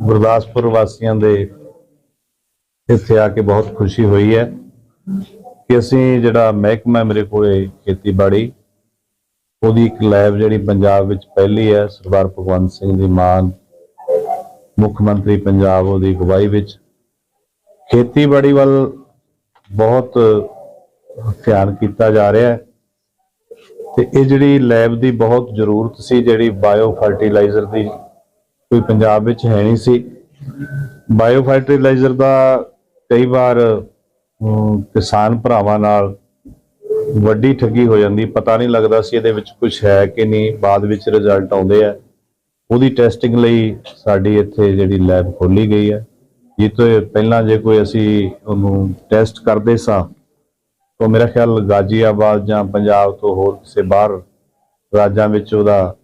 ਗੁਰਦਾਸਪੁਰ ਵਾਸੀਆਂ ਦੇ ਇੱਥੇ ਆ ਕੇ ਬਹੁਤ ਖੁਸ਼ੀ ਹੋਈ ਹੈ ਕਿ ਅਸੀਂ ਜਿਹੜਾ ਮਹਿਕਮਾ ਮੇਰੇ ਕੋਲੇ ਖੇਤੀਬਾੜੀ, ਉਹਦੀ ਇੱਕ ਲੈਬ ਜਿਹੜੀ ਪੰਜਾਬ ਵਿੱਚ ਪਹਿਲੀ ਹੈ, ਸਰਦਾਰ ਭਗਵੰਤ ਸਿੰਘ ਦੀ ਮਾਨ ਮੁੱਖ ਮੰਤਰੀ ਪੰਜਾਬ ਉਹਦੀ ਅਗਵਾਈ ਵਿੱਚ। ਖੇਤੀਬਾੜੀ ਵੱਲ ਬਹੁਤ ਧਿਆਨ ਕੀਤਾ ਜਾ ਰਿਹਾ ਹੈ ਤੇ ਇਹ ਜਿਹੜੀ ਲੈਬ ਦੀ ਬਹੁਤ ਜ਼ਰੂਰਤ ਸੀ, ਜਿਹੜੀ ਬਾਇਓ ਫਰਟੀਲਾਈਜ਼ਰ ਦੀ ਕੋਈ ਪੰਜਾਬ ਵਿੱਚ ਹੈ ਨਹੀਂ ਸੀ। ਬਾਇਓ ਫਰਟੀਲਾਈਜ਼ਰ ਦਾ ਕਈ ਵਾਰ ਕਿਸਾਨ ਭਰਾਵਾਂ ਨਾਲ ਵੱਡੀ ਠੱਗੀ ਹੋ ਜਾਂਦੀ। ਪਤਾ ਨਹੀਂ ਲੱਗਦਾ ਸੀ ਇਹਦੇ ਵਿੱਚ ਕੁਝ ਹੈ ਕਿ ਨਹੀਂ। ਬਾਅਦ ਵਿੱਚ ਰਿਜ਼ਲਟ ਆਉਂਦੇ ਆ। ਉਹਦੀ ਟੈਸਟਿੰਗ ਲਈ ਸਾਡੀ ਇੱਥੇ ਜਿਹੜੀ ਲੈਬ ਖੋਲੀ ਗਈ ਹੈ। ਇਹ ਤੋਂ ਪਹਿਲਾਂ ਜੇ ਕੋਈ ਅਸੀਂ ਉਹਨੂੰ ਟੈਸਟ ਕਰਦੇ ਸਾਂ, ਤਾਂ ਮੇਰਾ ਖਿਆਲ ਗਾਜ਼ੀਆਬਾਦ ਜਾਂ ਪੰਜਾਬ ਤੋਂ ਹੋਰ ਕਿਸੇ ਬਾਹਰ ਰਾਜਾਂ ਵਿੱਚ ਉਹਦਾ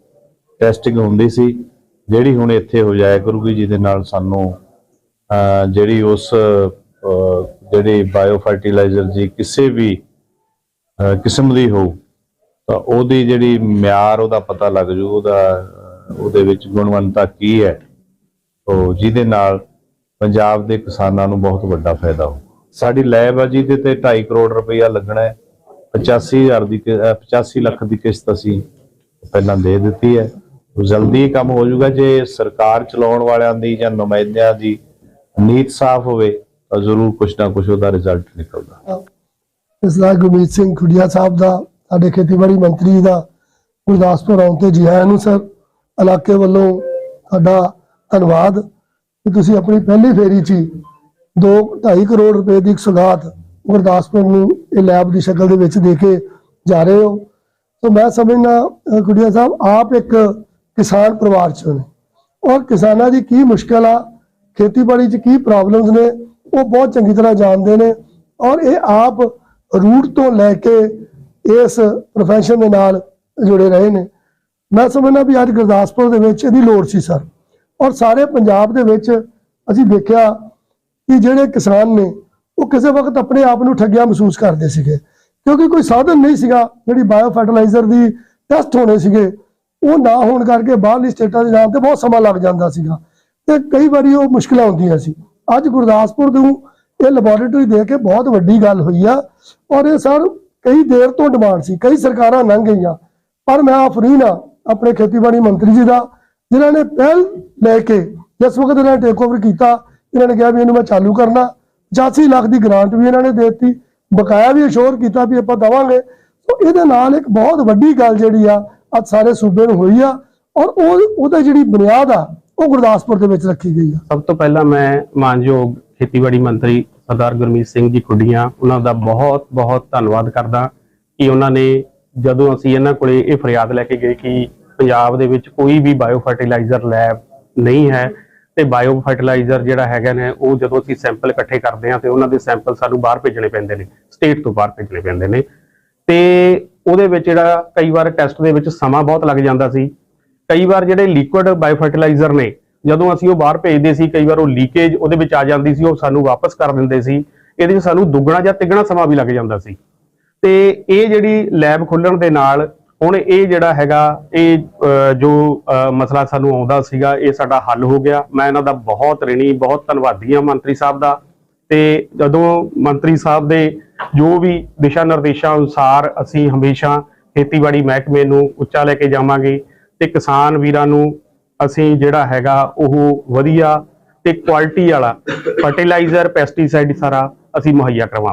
ਟੈਸਟਿੰਗ ਹੁੰਦੀ ਸੀ। ਜਿਹੜੀ ਹੁਣ ਇੱਥੇ ਹੋ ਜਾਇਆ ਕਰੂਗੀ ਜਿਹਦੇ ਨਾਲ ਸਾਨੂੰ ਅਹ, ਜਿਹੜੀ ਉਸ ਜਿਹੜੀ ਬਾਇਓ ਫਰਟੀਲਾਈਜ਼ਰ ਦੀ ਕਿਸੇ ਵੀ ਕਿਸਮ ਦੀ ਹੋ ਤਾਂ ਉਹਦੀ ਜਿਹੜੀ ਮਿਆਰ ਉਹਦਾ ਪਤਾ ਲੱਗ ਜੂ ਉਹਦਾ ਉਹਦੇ ਵਿੱਚ ਗੁਣਵੰਤਾ ਕੀ ਹੈ ਉਹ ਜਿਹਦੇ ਨਾਲ ਪੰਜਾਬ ਦੇ ਕਿਸਾਨਾਂ ਨੂੰ ਬਹੁਤ ਵੱਡਾ ਫਾਇਦਾ ਹੋ ਸਾਡੀ ਲੈਬ ਆ ਜਿਹਦੇ ਤੇ 2.5 ਕਰੋੜ ਰੁਪਈਆ ਲੱਗਣਾ ਹੈ 85000 ਦੀ ਕਿ- 85 ਲੱਖ ਦੀ ਕਿਸ਼ਤ ਅਸੀਂ ਪਹਿਲਾਂ ਦੇ ਦਿੱਤੀ ਹੈ। ਜਲਦੀ ਕੰਮ ਹੋ ਜਾਊਗਾ। ਜੇ ਸਰਕਾਰ ਚਲਾਉਣ ਵਾਲਿਆਂ ਦੀ ਜਾਂ ਨੁਮਾਇੰਦਿਆਂ ਦੀ ਨੀਤ ਸਾਫ਼ ਹੋਵੇ, ਤਾਂ ਜ਼ਰੂਰ ਕੁਛ ਨਾ ਕੁਛ ਉਹਦਾ ਰਿਜ਼ਲਟ ਨਿਕਲਦਾ। ਸਰਦਾਰ ਗੁਰਮੀਤ ਸਿੰਘ ਖੁੱਡੀਆ ਸਾਹਿਬ ਦਾ, ਸਾਡੇ ਖੇਤੀਬਾੜੀ ਮੰਤਰੀ ਦਾ ਗੁਰਦਾਸਪੁਰ ਆਉਣ ਤੇ ਜੀ ਆਇਆਂ ਨੂੰ ਸਰ, ਇਲਾਕੇ ਵੱਲੋਂ ਤੁਹਾਡਾ ਧੰਨਵਾਦ ਕਿ ਤੁਸੀਂ ਆਪਣੀ ਪਹਿਲੀ ਫੇਰੀ 'ਚ ਦੋ 2.5 ਕਰੋੜ ਰੁਪਏ ਦੀ ਇੱਕ ਸੁਗਾਤ ਗੁਰਦਾਸਪੁਰ ਨੂੰ ਇਹ ਲੈਬ ਦੀ ਸ਼ਕਲ ਦੇ ਵਿੱਚ ਦੇ ਕੇ ਜਾ ਰਹੇ ਹੋ। ਸੋ ਮੈਂ ਸਮਝਣਾ ਅਹ ਸਾਹਿਬ, ਆਪ ਇੱਕ ਕਿਸਾਨ ਪਰਿਵਾਰ ਚੋਂ ਨੇ। ਔਰ ਕਿਸਾਨਾਂ ਦੀ ਕੀ ਮੁਸ਼ਕਲ ਆ, ਖੇਤੀਬਾੜੀ 'ਚ ਕੀ ਪ੍ਰੋਬਲਮਸ ਨੇ, ਉਹ ਬਹੁਤ ਚੰਗੀ ਤਰ੍ਹਾਂ ਜਾਣਦੇ ਨੇ। ਔਰ ਇਹ ਆਪ ਰੂਟ ਤੋਂ ਲੈ ਕੇ ਇਸ profession ਦੇ ਨਾਲ ਜੁੜੇ ਰਹੇ ਨੇ। ਮੈਂ ਸਮਝਦਾ ਵੀ ਅੱਜ ਗੁਰਦਾਸਪੁਰ ਦੇ ਵਿੱਚ ਇਹਦੀ ਲੋੜ ਸੀ ਸਰ ਔਰ ਸਾਰੇ ਪੰਜਾਬ ਦੇ ਵਿੱਚ ਅਸੀਂ ਦੇਖਿਆ ਕਿ ਜਿਹੜੇ ਕਿਸਾਨ ਨੇ, ਉਹ ਕਿਸੇ ਵਕਤ ਆਪਣੇ ਆਪ ਨੂੰ ਠੱਗਿਆ ਮਹਿਸੂਸ ਕਰਦੇ ਸੀਗੇ। ਕਿਉਂਕਿ ਕੋਈ ਸਾਧਨ ਨਹੀਂ ਸੀਗਾ, ਜਿਹੜੀ ਬਾਇਓ ਫਰਟੀਲਾਈਜ਼ਰ ਦੀ ਟੈਸਟ ਹੋਣੇ ਸੀਗੇ ਉਹ ਨਾ ਹੋਣ ਕਰਕੇ ਬਾਹਰਲੀ ਸਟੇਟਾਂ ਦੇ ਜਾਣ ਤੇ ਬਹੁਤ ਸਮਾਂ ਲੱਗ ਜਾਂਦਾ ਸੀਗਾ ਤੇ ਕਈ ਵਾਰੀ ਉਹ ਮੁਸ਼ਕਲਾਂ ਹੁੰਦੀਆਂ ਸੀ। ਅੱਜ ਗੁਰਦਾਸਪੁਰ ਨੂੰ ਇਹ ਲੈਬੋਰੇਟਰੀ ਦੇ ਕੇ ਬਹੁਤ ਵੱਡੀ ਗੱਲ ਹੋਈ ਆ ਔਰ ਇਹ ਸਰ ਕਈ ਦੇਰ ਤੋਂ ਡਿਮਾਂਡ ਸੀ, ਕਈ ਸਰਕਾਰਾਂ ਲੰਘ ਗਈਆਂ। ਪਰ ਮੈਂ ਆਫਰੀਨ ਆ, ਆਪਣੇ ਖੇਤੀਬਾੜੀ ਮੰਤਰੀ ਜੀ ਦਾ, ਜਿਨ੍ਹਾਂ ਨੇ ਪਹਿਲ ਲੈ ਕੇ ਜਿਸ ਵਕਤ ਇਹਨਾਂ ਨੇ ਟੇਕ ਓਵਰ ਕੀਤਾ, ਇਹਨਾਂ ਨੇ ਕਿਹਾ ਵੀ ਇਹਨੂੰ ਮੈਂ ਚਾਲੂ ਕਰਨਾ। 85 ਲੱਖ ਦੀ ਗ੍ਰਾਂਟ ਵੀ ਇਹਨਾਂ ਨੇ ਦੇ ਦਿੱਤੀ, ਬਕਾਇਆ ਵੀ ਅਸ਼ੋਰ ਕੀਤਾ ਵੀ ਆਪਾਂ ਦਵਾਂਗੇ। ਸੋ ਇਹਦੇ ਨਾਲ ਇੱਕ ਬਹੁਤ ਵੱਡੀ ਗੱਲ ਜਿਹੜੀ ਆ ਅੱਜ ਸਾਰੇ ਸੂਬੇ ਨੂੰ ਹੋਈ ਆ ਔਰ ਉਹ ਉਹਦਾ ਜਿਹੜੀ ਬੁਨਿਆਦ ਆ, ਉਹ ਗੁਰਦਾਸਪੁਰ ਦੇ ਵਿੱਚ ਰੱਖੀ ਗਈ ਆ। ਸਭ ਤੋਂ ਪਹਿਲਾਂ ਮੈਂ ਮਾਨਯੋਗ ਖੇਤੀਬਾੜੀ ਮੰਤਰੀ ਸਰਦਾਰ ਗੁਰਮੀਤ ਸਿੰਘ ਜੀ ਖੁੱਡੀਆਂ, ਉਹਨਾਂ ਦਾ ਬਹੁਤ ਬਹੁਤ ਧੰਨਵਾਦ ਕਰਦਾ ਕਿ ਉਹਨਾਂ ਨੇ ਜਦੋਂ ਅਸੀਂ ਇਹਨਾਂ ਕੋਲੇ ਇਹ ਫਰਿਆਦ ਲੈ ਕੇ ਗਏ ਕਿ ਪੰਜਾਬ ਦੇ ਵਿੱਚ ਕੋਈ ਵੀ ਬਾਇਓ ਫਰਟੀਲਾਈਜ਼ਰ ਲੈਬ ਨਹੀਂ ਹੈ ਤੇ ਬਾਇਓ ਫਰਟੀਲਾਈਜ਼ਰ ਜਿਹੜਾ ਹੈਗਾ ਨੇ, ਉਹ ਜਦੋਂ ਅਸੀਂ ਸੈਂਪਲ ਇਕੱਠੇ ਕਰਦੇ ਹਾਂ ਤੇ ਉਹਨਾਂ ਦੇ ਸੈਂਪਲ ਸਾਨੂੰ ਬਾਹਰ ਭੇਜਣੇ ਪੈਂਦੇ ਨੇ ਸਟੇਟ ਤੋਂ ਬਾਹਰ ਭੇਜਣੇ ਪੈਂਦੇ ਨੇ। ਤੇ ਉਹਦੇ ਵਿੱਚ ਜਿਹੜਾ ਕਈ ਵਾਰ ਟੈਸਟ ਦੇ ਵਿੱਚ ਸਮਾਂ ਬਹੁਤ ਲੱਗ ਜਾਂਦਾ ਸੀ। ਕਈ ਵਾਰ ਜਿਹੜੇ ਲਿਕੁਇਡ ਬਾਇਓ ਫਰਟੀਲਾਈਜ਼ਰ ਨੇ, ਜਦੋਂ ਅਸੀਂ ਉਹ ਬਾਹਰ ਭੇਜਦੇ ਸੀ, ਕਈ ਵਾਰ ਉਹ ਲੀਕੇਜ ਉਹਦੇ ਵਿੱਚ ਆ ਜਾਂਦੀ ਸੀ, ਉਹ ਸਾਨੂੰ ਵਾਪਸ ਕਰ ਦਿੰਦੇ ਸੀ। ਇਹਦੇ ਵਿੱਚ ਸਾਨੂੰ ਦੁੱਗਣਾ ਜਾਂ ਤਿੱਗਣਾ ਸਮਾਂ ਵੀ ਲੱਗ ਜਾਂਦਾ ਸੀ। ਤੇ ਇਹ ਜਿਹੜੀ ਲੈਬ ਖੋਲਣ ਦੇ ਨਾਲ ਹੁਣ ਇਹ ਜਿਹੜਾ ਹੈਗਾ, ਇਹ ਜੋ ਮਸਲਾ ਸਾਨੂੰ ਆਉਂਦਾ ਸੀਗਾ, ਇਹ ਸਾਡਾ ਹੱਲ ਹੋ ਗਿਆ। ਮੈਂ ਇਹਨਾਂ ਦਾ ਬਹੁਤ ਰਿਣੀ, ਬਹੁਤ ਧੰਨਵਾਦੀ ਹਾਂ ਮੰਤਰੀ ਸਾਹਿਬ ਦਾ। ਤੇ ਜਦੋਂ ਮੰਤਰੀ ਸਾਹਿਬ ਦੇ ਜੋ ਵੀ ਦਿਸ਼ਾ ਨਿਰਦੇਸ਼ਾਂ ਅਨੁਸਾਰ ਅਸੀਂ ਹਮੇਸ਼ਾ ਖੇਤੀਬਾੜੀ ਮਹਿਕਮੇ ਨੂੰ ਉੱਚਾ ਲੈ ਕੇ ਜਾਵਾਂਗੇ ਤੇ ਕਿਸਾਨ ਵੀਰਾਂ ਨੂੰ ਅਸੀਂ ਜਿਹੜਾ ਹੈਗਾ ਉਹ ਵਧੀਆ ਤੇ ਕੁਆਲਿਟੀ ਵਾਲਾ ਫਰਟੀਲਾਈਜ਼ਰ ਪੈਸਟੀਸਾਈਡ ਸਾਰਾ ਅਸੀਂ ਮੁਹੱਈਆ ਕਰਵਾਵਾਂਗੇ।